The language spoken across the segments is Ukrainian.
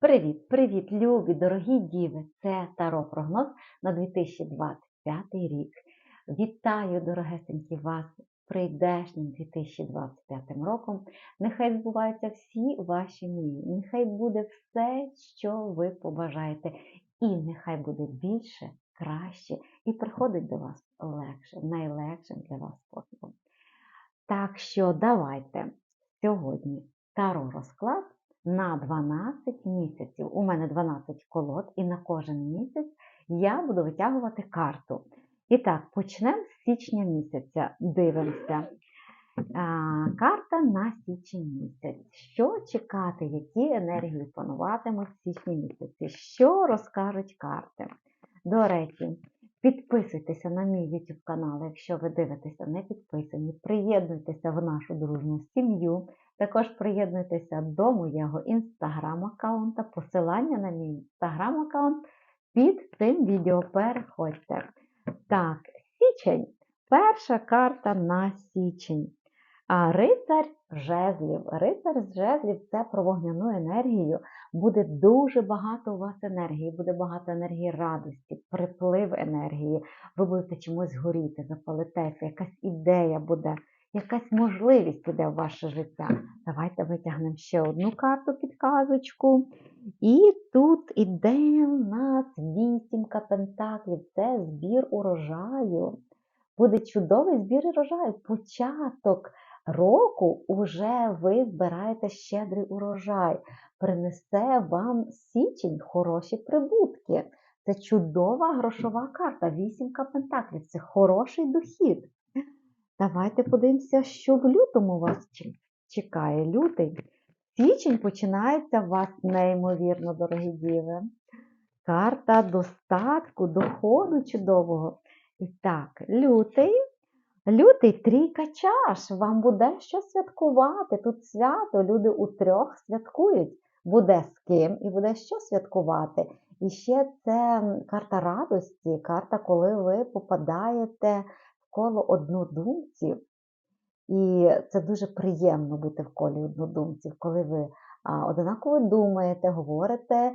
Привіт-привіт, любі, дорогі діви! Це Таро прогноз на 2025 рік. Вітаю, дорогесенькі вас, прийдешнім 2025 роком. Нехай збуваються всі ваші мрії, нехай буде все, що ви побажаєте, і нехай буде більше, краще і приходить до вас легше, найлегшим для вас способом. Так що давайте сьогодні таро розклад на 12 місяців. У мене 12 колод, і на кожен місяць я буду витягувати карту. І так, почнемо з січня місяця. Дивимося. Карта на січень місяць. Що чекати, які енергії пануватимуть в січні місяці? Що розкажуть карти? До речі, підписуйтеся на мій YouTube канал, якщо ви дивитеся не підписані. Приєднуйтеся в нашу дружну сім'ю. Також приєднуйтеся до моєго інстаграм-аккаунта. Посилання на мій інстаграм-аккаунт під цим відео. Переходьте. Так, січень. Перша карта на січень. А рицар жезлів. Рицар з жезлів це про вогняну енергію. Буде дуже багато у вас енергії, буде багато енергії радості, приплив енергії. Ви будете чомусь горіти, запалитеся, якась ідея буде, якась можливість іде в ваше життя. Давайте витягнемо ще одну карту підказочку. І тут іде у нас вісімка пентаклів. Це збір урожаю. Буде чудовий збір урожаю. Початок року уже ви збираєте щедрий урожай. Принесе вам січень хороші прибутки. Це чудова грошова карта. Вісімка пентаклів. Це хороший дохід. Давайте подивимося, що в лютому вас чекає. Лютий. Січень починається у вас неймовірно, дорогі діви. Карта достатку, доходу чудового. І так, лютий. Лютий трійка чаш. Вам буде що святкувати. Тут свято, люди у трьох святкують. Буде з ким і буде що святкувати. І ще це карта радості, карта, коли ви попадаєте в коло однодумців. І це дуже приємно бути в колі однодумців, коли ви одинаково думаєте, говорите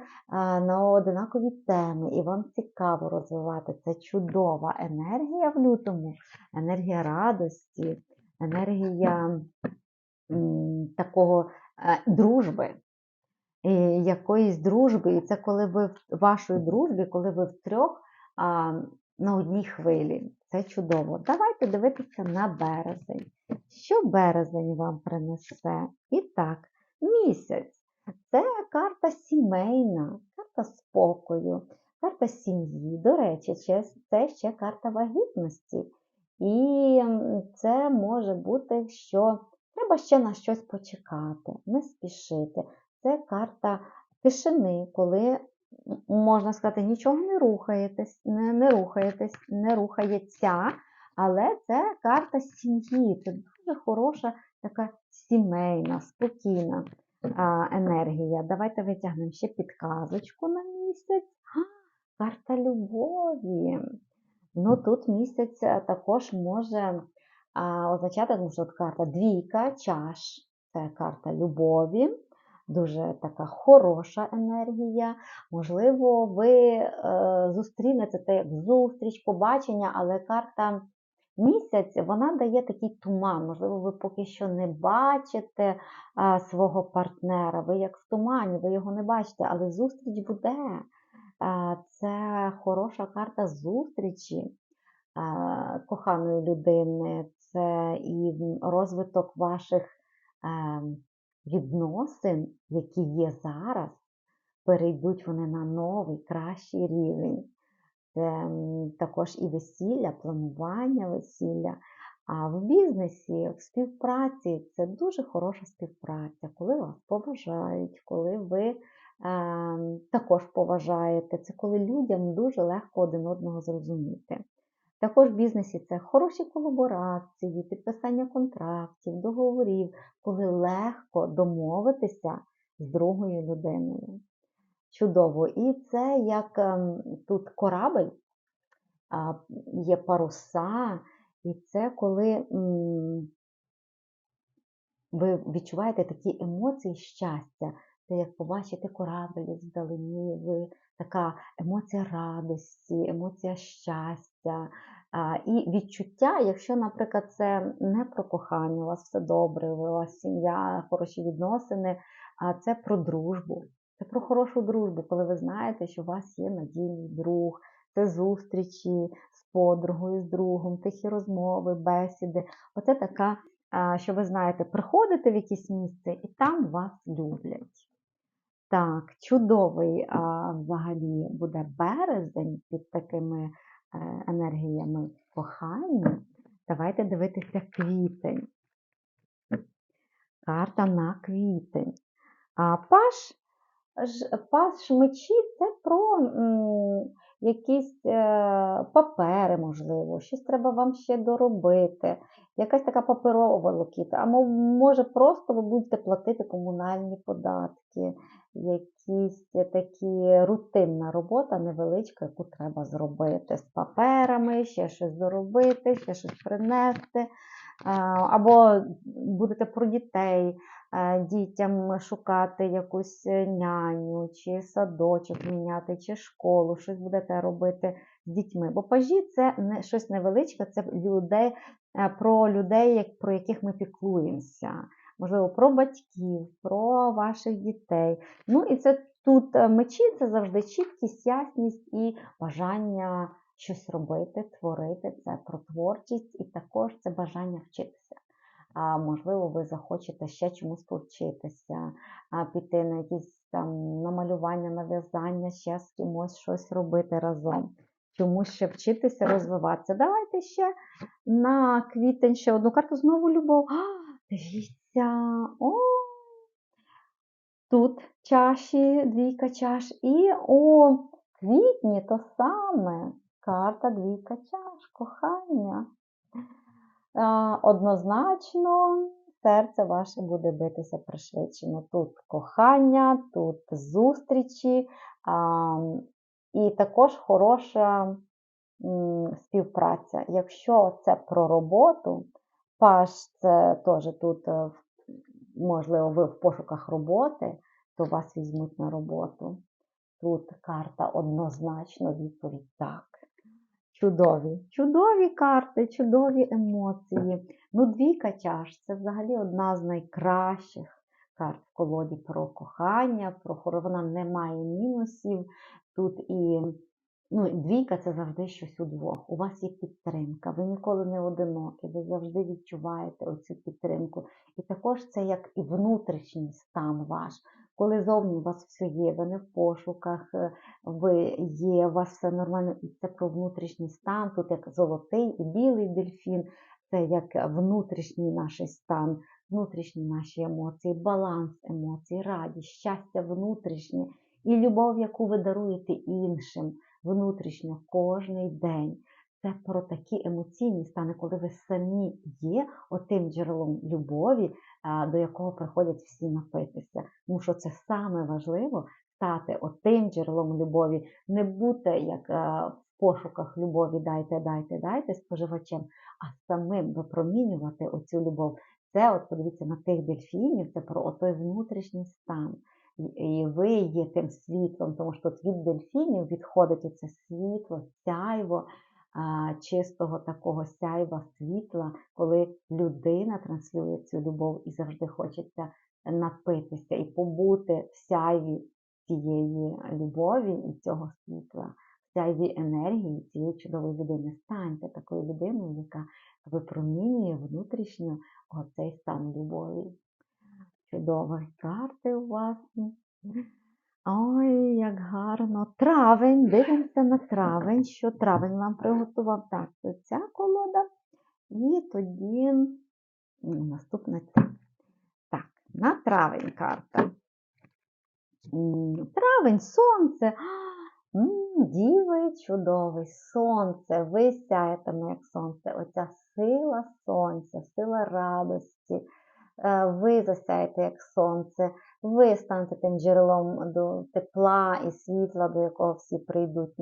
на одинакові теми, і вам цікаво розвивати. Це чудова енергія в лютому, енергія радості, енергія такого е, дружби. І якоїсь дружби, і це коли ви в вашої дружбі, коли ви втрьох а, на одній хвилі. Це чудово. Давайте дивитися на березень. Що березень вам принесе? І так, місяць. Це карта сімейна, карта спокою, карта сім'ї. До речі, це ще карта вагітності. І це може бути, що треба ще на щось почекати, не спішити. Це карта тишини, коли, можна сказати, нічого не рухаєтесь, не, не рухаєтесь, не рухається, але це карта сім'ї. Це дуже хороша така сімейна, спокійна енергія. Давайте витягнемо ще підказочку на місяць. Карта любові. Ну, тут місяць також може а, означати, тому що карта двійка, чаш, це карта любові дуже така хороша енергія. Можливо, ви е, зустрінете це як зустріч, побачення, але карта місяць вона дає такий туман. Можливо, ви поки що не бачите е, свого партнера, ви як в тумані, ви його не бачите, але зустріч буде. Е, це хороша карта зустрічі коханої людини, це і розвиток ваших. Відносин, які є зараз, перейдуть вони на новий, кращий рівень. Це також і весілля, планування весілля. А в бізнесі, в співпраці це дуже хороша співпраця, коли вас поважають, коли ви е, також поважаєте. Це коли людям дуже легко один одного зрозуміти. Також в бізнесі це хороші колаборації, підписання контрактів, договорів, коли легко домовитися з другою людиною. Чудово. І це як ем, тут корабель, є паруса, і це коли ви відчуваєте такі емоції щастя. Це як побачити корабль вдалині, ви така емоція радості, емоція щастя. І відчуття, якщо, наприклад, це не про кохання, у вас все добре, у вас сім'я, хороші відносини, а це про дружбу. Це про хорошу дружбу, коли ви знаєте, що у вас є надійний друг, це зустрічі з подругою, з другом, тихі розмови, бесіди. Оце така, що ви знаєте, приходите в якесь місце і там вас люблять. Так, чудовий а, взагалі буде березень під такими е, енергіями кохання. Давайте дивитися квітень. Карта на квітень. А паш, паш мечі це про м, якісь е, папери, можливо, щось треба вам ще доробити, якась така паперова локіта, а може просто ви будете платити комунальні податки, якісь такі рутинна робота невеличка, яку треба зробити з паперами, ще щось доробити, ще щось принести. Або будете про дітей, дітям шукати якусь няню, чи садочок міняти, чи школу, щось будете робити з дітьми. Бо пажі це не щось невеличке, це людей, про людей, про яких ми піклуємося можливо, про батьків, про ваших дітей. Ну і це тут е, мечі це завжди чіткість, ясність і бажання щось робити, творити. Це про творчість, і також це бажання вчитися. А можливо, ви захочете ще чомусь повчитися, піти на якісь там намалювання, нав'язання, ще з кимось щось робити разом. Чомусь ще вчитися, розвиватися. Давайте ще на квітень ще одну карту знову любов. А, Дивіться, дивіться, о, тут чаші, двійка чаш. І у квітні то саме карта двійка чаш, кохання. Однозначно, серце ваше буде битися пришвидшено. Тут кохання, тут зустрічі, і також хороша співпраця. Якщо це про роботу, паш це теж тут е, можливо, ви в пошуках роботи, то вас візьмуть на роботу. Тут карта однозначно відповідь так. Чудові, чудові карти, чудові емоції. Ну, двійка чаш це взагалі одна з найкращих карт в колоді про кохання, про. Вона не має мінусів. Тут і Ну, Двійка це завжди щось удвох. У вас є підтримка, ви ніколи не одинокі, ви завжди відчуваєте оцю підтримку. І також це як і внутрішній стан ваш. Коли зовні у вас все є, ви не в пошуках, е, ви є, у вас все нормально, і це про внутрішній стан, тут як золотий і білий дельфін, це як внутрішній наш стан, внутрішні наші емоції, баланс емоцій, радість, щастя внутрішнє і любов, яку ви даруєте іншим внутрішньо кожний день. Це про такі емоційні стани, коли ви самі є отим джерелом любові, до якого приходять всі напитися. Тому що це саме важливо стати отим джерелом любові, не бути як в пошуках любові, дайте, дайте, дайте споживачем, а самим випромінювати оцю любов. Це, от подивіться, на тих дельфінів, це про той внутрішній стан і ви є тим світлом, тому що від дельфінів відходить оце світло, сяйво, чистого такого сяйва світла, коли людина транслює цю любов і завжди хочеться напитися і побути в сяйві цієї любові і цього світла, в сяйві енергії цієї чудової людини. Станьте такою людиною, яка випромінює внутрішньо оцей стан любові. Чудові карти у вас. Ой, як гарно. Травень. Дивимося на травень, що травень вам приготував. Так, це ця колода. І тоді наступна ця. Так, на травень карта. Травень, сонце. Діви чудовий, сонце, ви сяєтиме, як сонце. Оця сила сонця, сила радості. Е, ви засяєте як сонце, ви станете тим джерелом до тепла і світла, до якого всі прийдуть.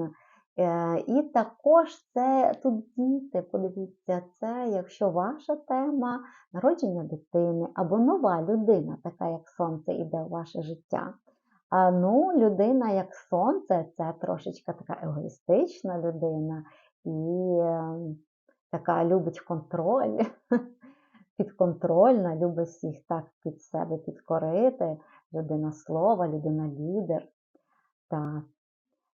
Е, І також це тут діти, подивіться, це якщо ваша тема народження дитини або нова людина, така як сонце іде в ваше життя. А ну, людина як сонце, це трошечки така егоїстична людина і е, така любить контроль, підконтрольна, любить всіх так під себе підкорити, людина слова, людина лідер. Так.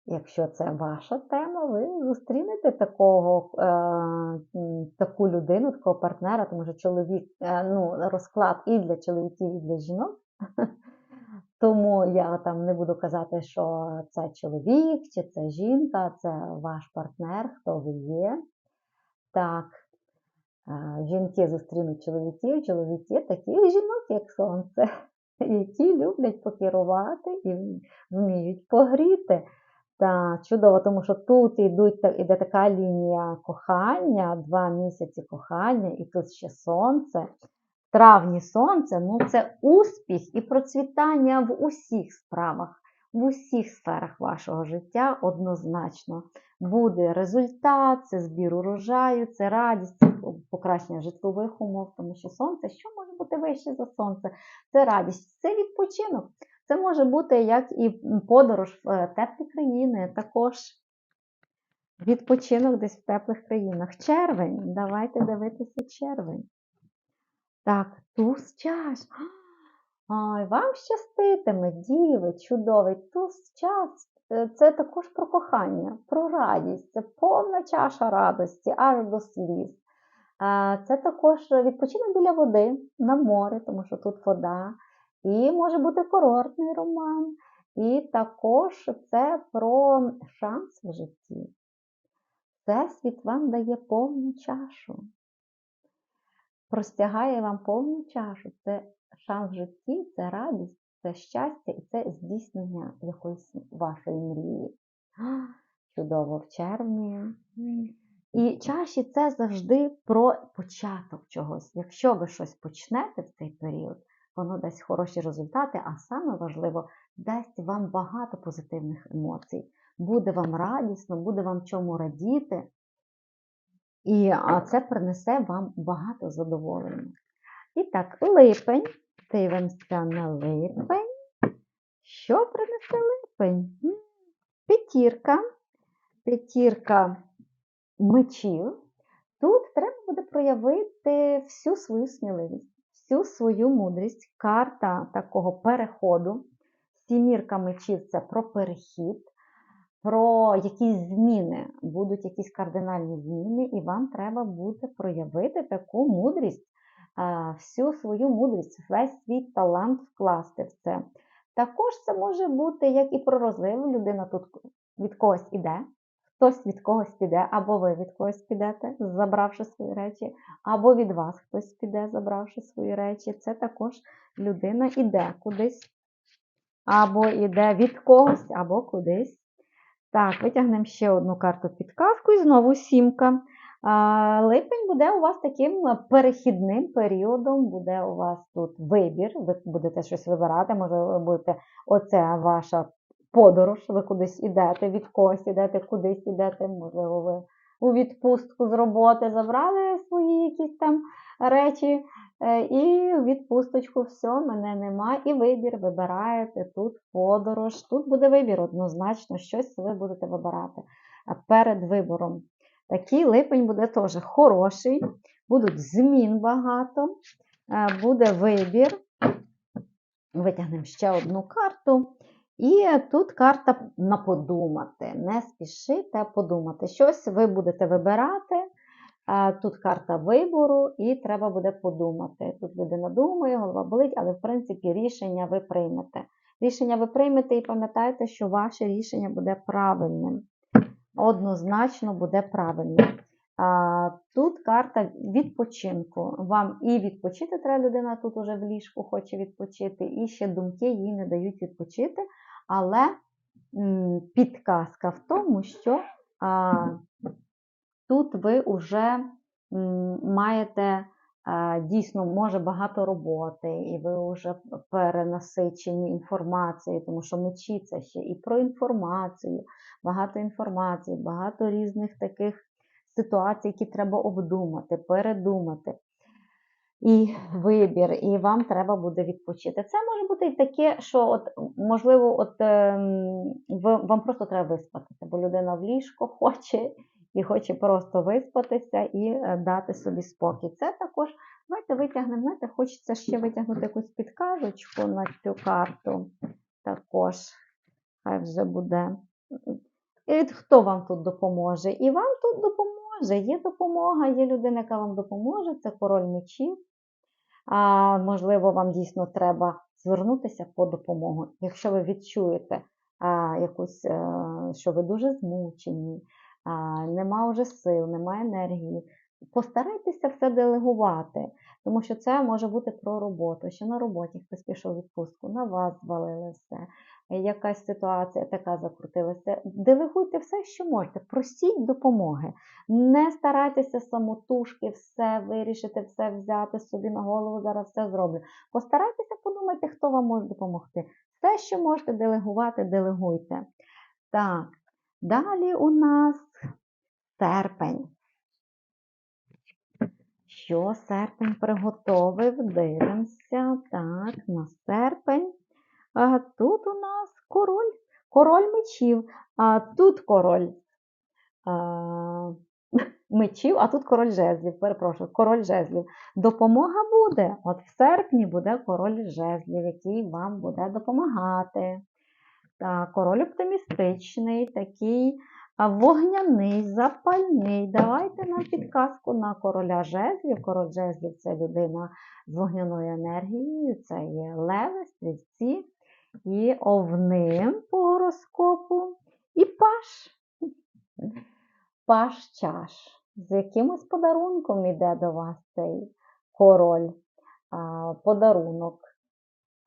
Якщо це ваша тема, ви зустрінете такого, е, таку людину, такого партнера, тому що чоловік, е, ну, розклад і для чоловіків, і для жінок. Тому я там не буду казати, що це чоловік чи це жінка, це ваш партнер, хто ви є. Так, жінки зустрінуть чоловіків, чоловіки таких жінок, як сонце, які люблять покерувати і вміють погріти. Так, чудово, тому що тут йдуть, та- іде така лінія кохання, два місяці кохання, і тут ще сонце. Травні сонце ну це успіх і процвітання в усіх справах, в усіх сферах вашого життя однозначно. Буде результат, це збір урожаю, це радість, це покращення житлових умов, тому що сонце, що може бути вище за сонце? Це радість, це відпочинок. Це може бути як і подорож в е, теплі країни, також відпочинок десь в теплих країнах. Червень. Давайте дивитися червень. Так, туз чаш. Ой, вам щаститиме, діви, чудовий туз час. Е, Це також про кохання, про радість, це повна чаша радості, аж до сліз. Це також відпочинок біля води на морі, тому що тут вода. І може бути курортний роман. І також це про шанс в житті. Всесвіт вам дає повну чашу. Простягає вам повну чашу. Це шанс в житті, це радість, це щастя і це здійснення якоїсь вашої мрії. Чудово в червні. І чаші це завжди про початок чогось. Якщо ви щось почнете в цей період, воно дасть хороші результати, а саме важливо, дасть вам багато позитивних емоцій. Буде вам радісно, буде вам чому радіти, і це принесе вам багато задоволення. І так, липень. Дивимося на липень. Що принесе липень? П'ятірка. П'ятірка мечів. Тут треба буде проявити всю свою сміливість, всю свою мудрість. Карта такого переходу. Сімірка мечів це про перехід, про якісь зміни, будуть якісь кардинальні зміни, і вам треба буде проявити таку мудрість, всю свою мудрість, весь свій талант вкласти в це. Також це може бути як і про розлив. Людина тут від когось іде, хтось від когось піде, або ви від когось підете, забравши свої речі, або від вас хтось піде, забравши свої речі. Це також людина іде кудись, або йде від когось, або кудись. Так, витягнемо ще одну карту підказку і знову сімка. Липень буде у вас таким перехідним періодом, буде у вас тут вибір, ви будете щось вибирати, може ви будете, оце ваша подорож, ви кудись ідете, від когось ідете, кудись ідете, можливо, ви у відпустку з роботи забрали свої якісь там речі, і відпусточку все, мене нема, і вибір вибираєте тут подорож. Тут буде вибір однозначно, щось ви будете вибирати перед вибором. Такий липень буде теж хороший, будуть змін багато, е, буде вибір. Витягнемо ще одну карту. І тут карта на подумати. Не спішите, подумати. Щось ви будете вибирати. Тут карта вибору, і треба буде подумати. Тут людина думає, голова болить, але в принципі рішення ви приймете. Рішення ви приймете і пам'ятайте, що ваше рішення буде правильним. Однозначно буде правильним. Тут карта відпочинку. Вам і відпочити треба людина тут уже в ліжку хоче відпочити, і ще думки їй не дають відпочити. Але підказка в тому, що тут ви вже маєте дійсно може багато роботи, і ви вже перенасичені інформацією, тому що мечі це ще і про інформацію, багато інформації, багато різних таких ситуацій, які треба обдумати, передумати. І вибір, і вам треба буде відпочити. Це може бути і таке, що от можливо, от ем, вам просто треба виспатися, бо людина в ліжко хоче і хоче просто виспатися і е, дати собі спокій. Це також давайте витягнемо. Знаєте, хочеться ще витягнути якусь підказочку на цю карту. Також хай вже буде. І хто вам тут допоможе? І вам тут допоможе. Є допомога, є людина, яка вам допоможе, це король мечів. А, можливо, вам дійсно треба звернутися по допомогу. Якщо ви відчуєте а, якусь, е, що ви дуже змучені, а, нема вже сил, немає енергії, постарайтеся все делегувати, тому що це може бути про роботу. Що на роботі хтось пішов відпустку, на вас звалили все, якась ситуація така закрутилася. Делегуйте все, що можете, просіть допомоги. Не старайтеся самотужки все вирішити, все взяти собі на голову, зараз все зроблю. Постарайтеся подумати, хто вам може допомогти. Все, що можете делегувати, делегуйте. Так, далі у нас серпень. Що серпень приготовив? Дивимося. Так, на серпень. А тут у нас король, король мечів, а тут король а, мечів, а тут король жезлів. Перепрошую, король жезлів. Допомога буде. От в серпні буде король жезлів, який вам буде допомагати. Король оптимістичний, такий вогняний, запальний. Давайте нам підказку на короля жезлів. Король жезлів це людина з вогняною енергією, це є леви, стрільці і овни по гороскопу, і паш. Паш чаш. З якимось подарунком йде до вас цей король, подарунок.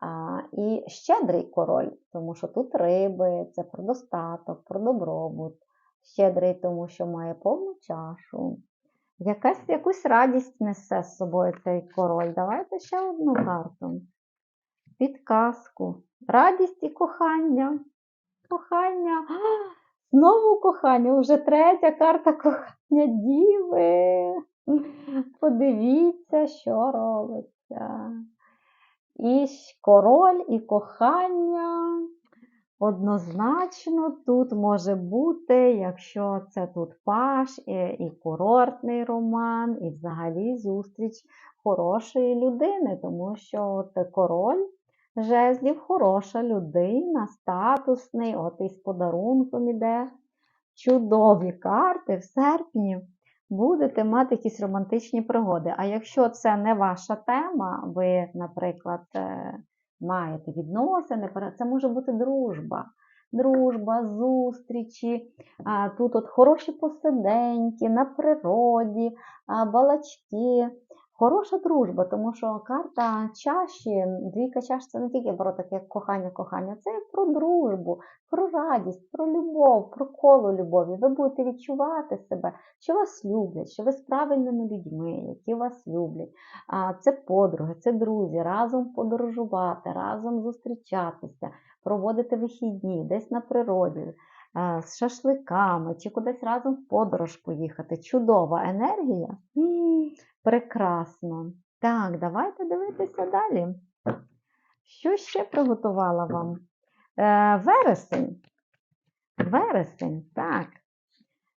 А, І щедрий король, тому що тут риби, це про достаток, про добробут. Щедрий, тому що має повну чашу. Якась, Якусь радість несе з собою цей король. Давайте ще одну карту. Підказку. Радість і кохання. Кохання. А, Знову кохання, вже третя карта кохання діви. Подивіться, що робиться. І король, і кохання. Однозначно, тут може бути, якщо це тут паш, і, курортний роман, і взагалі зустріч хорошої людини, тому що от король жезлів хороша людина, статусний, от із подарунком іде. Чудові карти в серпні будете мати якісь романтичні пригоди. А якщо це не ваша тема, ви, наприклад, е, маєте відносини, це може бути дружба. Дружба, зустрічі, тут от хороші посиденьки на природі, балачки. Хороша дружба, тому що карта чаші, двійка чаш це не тільки про таке кохання-кохання, це про дружбу, про радість, про любов, про коло любові. Ви будете відчувати себе, що вас люблять, що ви з правильними людьми, які вас люблять. Це подруги, це друзі, разом подорожувати, разом зустрічатися, проводити вихідні, десь на природі. З шашликами чи кудись разом в подорож поїхати. Чудова енергія. Прекрасно. Так, давайте дивитися далі. Що ще приготувала вам? Е, Вересень. Вересень, так.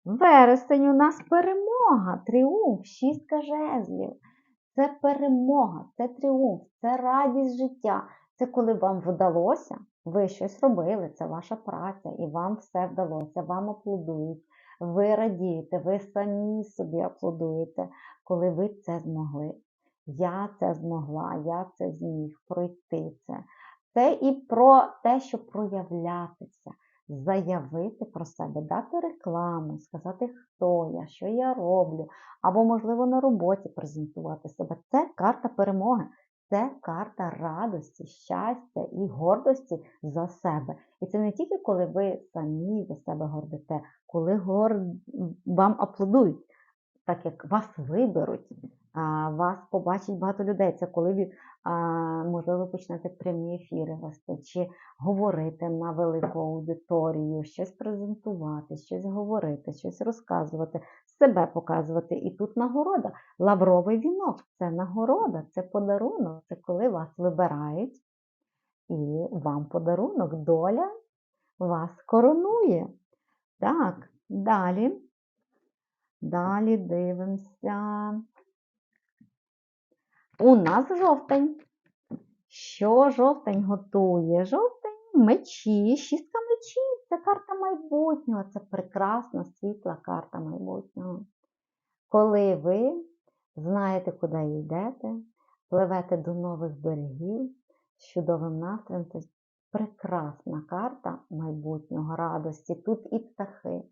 Вересень у нас перемога, тріумф, шістка жезлів. Це перемога, це тріумф, це радість життя. Це коли вам вдалося, ви щось робили, це ваша праця, і вам все вдалося, вам аплодують. Ви радієте, ви самі собі аплодуєте, коли ви це змогли. Я це змогла, я це зміг пройти це. Це і про те, щоб проявлятися, заявити про себе, дати рекламу, сказати, хто я, що я роблю, або, можливо, на роботі презентувати себе. Це карта перемоги. Це карта радості, щастя і гордості за себе. І це не тільки коли ви самі за себе гордите, коли гор... вам аплодують, так як вас виберуть вас побачить багато людей. Це коли ви, можливо, почнете прямі ефіри вести, чи говорити на велику аудиторію, щось презентувати, щось говорити, щось розказувати, себе показувати. І тут нагорода. Лавровий вінок це нагорода, це подарунок, це коли вас вибирають, і вам подарунок, доля вас коронує. Так, далі. Далі дивимося. У нас жовтень. Що жовтень готує? Жовтень мечі, шістка мечів. Це карта майбутнього. Це прекрасна світла карта майбутнього. Коли ви знаєте, куди йдете, пливете до нових берегів з чудовим настроєм, це прекрасна карта майбутнього, радості. Тут і птахи,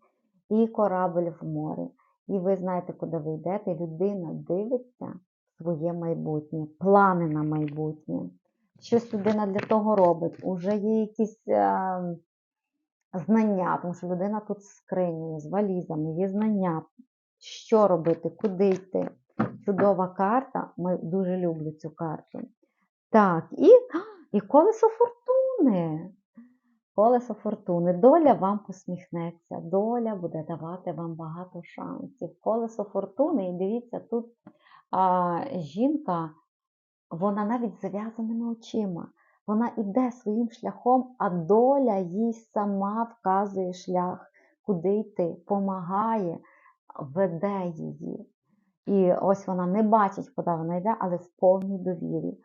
і корабль в морі. І ви знаєте, куди ви йдете. Людина дивиться своє майбутнє, плани на майбутнє. Щось людина для того робить. Уже є якісь е, знання, тому що людина тут з скринею, з валізами, є знання, що робити, куди йти. Чудова карта. Ми дуже люблю цю карту. Так, і, і колесо фортуни. Колесо фортуни. Доля вам посміхнеться, доля буде давати вам багато шансів. Колесо фортуни, і дивіться, тут а, жінка, вона навіть з зав'язаними очима. Вона йде своїм шляхом, а доля їй сама вказує шлях, куди йти, помагає, веде її. І ось вона не бачить, куди вона йде, але в повній довірі.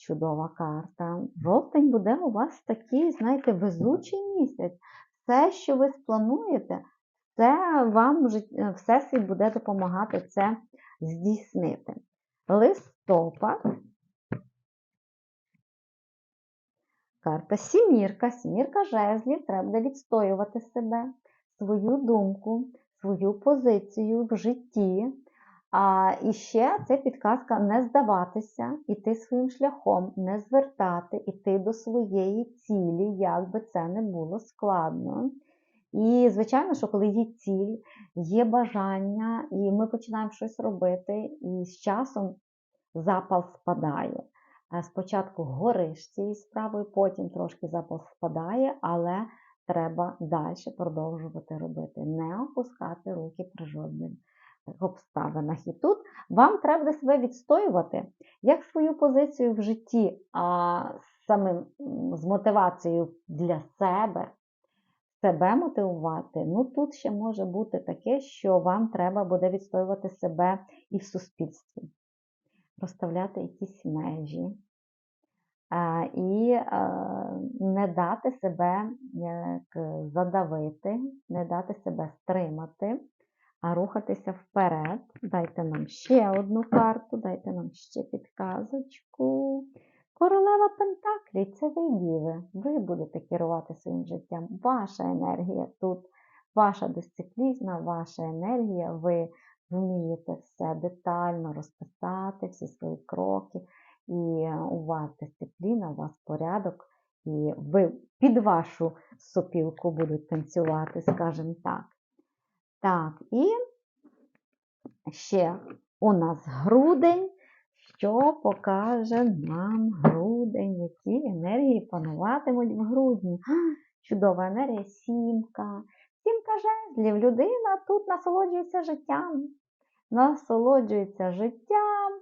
Чудова карта. Жовтень буде у вас такий, знаєте, везучий місяць. Все, що ви сплануєте, це вам жит- Всесвіт буде допомагати це здійснити. Листопад. Карта сімірка. Сімірка жезлів. Треба відстоювати себе, свою думку, свою позицію в житті. А і ще це підказка не здаватися, іти своїм шляхом, не звертати, іти до своєї цілі, як би це не було складно. І, звичайно, що коли є ціль, є бажання, і ми починаємо щось робити, і з часом запал спадає. Спочатку гориш цією справою, потім трошки запал спадає, але треба далі продовжувати робити, не опускати руки при жодних обставинах. І тут вам треба себе відстоювати як свою позицію в житті, а самим м, з мотивацією для себе, себе мотивувати. Ну тут ще може бути таке, що вам треба буде відстоювати себе і в суспільстві, розставляти якісь межі. І е, не дати себе як задавити, не дати себе стримати, а рухатися вперед. Дайте нам ще одну карту, дайте нам ще підказочку. Королева Пентаклі це ви діви. Ви будете керувати своїм життям. Ваша енергія тут, ваша дисципліна, ваша енергія. Ви вмієте все детально розписати, всі свої кроки. І у вас дисципліна, у вас порядок, і ви під вашу сопілку будуть танцювати, скажімо так. Так, і ще у нас грудень. Що покаже нам грудень? Які енергії пануватимуть в грудні? Чудова енергія, сімка. Сімка жезлів. Людина тут насолоджується життям. Насолоджується життям,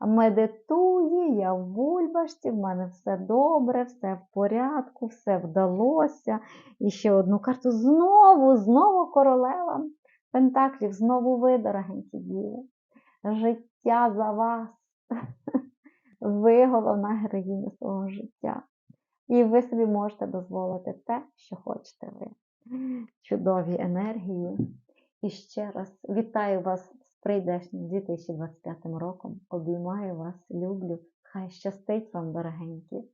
медитує, я в бульбашці, в мене все добре, все в порядку, все вдалося. І ще одну карту знову, знову королева Пентаклів, знову ви, дорогенькі діви. Життя за вас. Ви головна героїня свого життя. І ви собі можете дозволити те, що хочете ви. Чудові енергії. І ще раз вітаю вас з прийдешнім 2025 роком. Обіймаю вас, люблю. Хай щастить вам, дорогенькі.